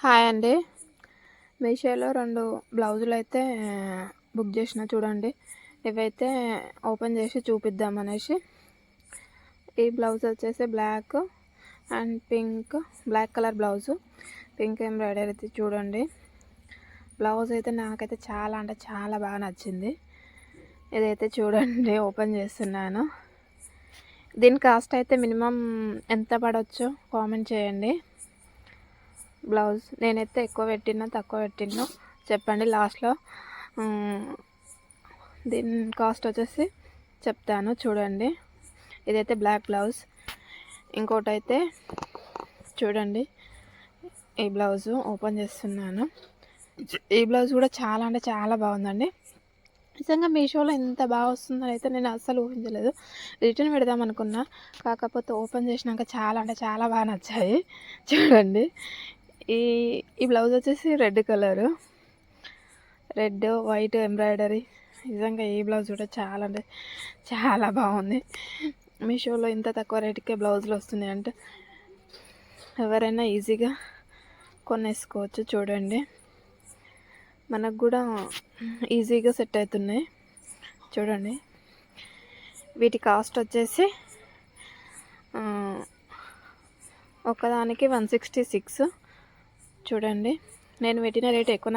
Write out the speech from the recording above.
Hi అండి. మీషోలో రెండు బ్లౌజులు అయితే బుక్ చేసిన చూడండి. ఇవైతే ఓపెన్ చేసి చూపిద్దాం అనేసి ఈ బ్లౌజ్ వచ్చేసి black and pink black colour blouse. Pink embroidery అయితే చూడండి. బ్లౌజ్ అయితే నాకైతే చాలా అంటే చాలా బాగా నచ్చింది. ఇదైతే చూడండి ఓపెన్ చేస్తున్నాను. దీని కాస్ట్ అయితే మినిమం ఎంత పడవచ్చు కామెంట్ చేయండి. బ్లౌజ్ నేనైతే ఎక్కువ పెట్టినా తక్కువ పెట్టినా చెప్పండి లాస్ట్లో. దీని కాస్ట్ వచ్చేసి చెప్తాను చూడండి. ఇదైతే బ్లాక్ బ్లౌజ్. ఇంకోటి అయితే చూడండి ఈ బ్లౌజు ఓపెన్ చేస్తున్నాను. ఈ బ్లౌజ్ కూడా చాలా అంటే చాలా బాగుందండి. నిజంగా మీషోలో ఎంత బాగా వస్తుందని అయితే నేను అస్సలు ఊహించలేదు. రిటర్న్ పెడదాం అనుకున్నా. కాకపోతే ఓపెన్ చేసినాక చాలా అంటే చాలా బాగా నచ్చాయి. చూడండి. ఈ ఈ బ్లౌజ్ వచ్చేసి red colour. Red white embroidery. నిజంగా ఈ బ్లౌజ్ కూడా చాలా అంటే చాలా బాగుంది. మీషోలో ఇంత తక్కువ రేటుకే బ్లౌజులు వస్తున్నాయి అంటే ఎవరైనా ఈజీగా కొనేసుకోవచ్చు చూడండి. మనకు కూడా ఈజీగా సెట్ అవుతున్నాయి. చూడండి. వీటి కాస్ట్ వచ్చేసి ఒకదానికి వన్ సిక్స్టీ సిక్స్. చూడండి. నేను పెట్టిన రేట్ ఎక్కువ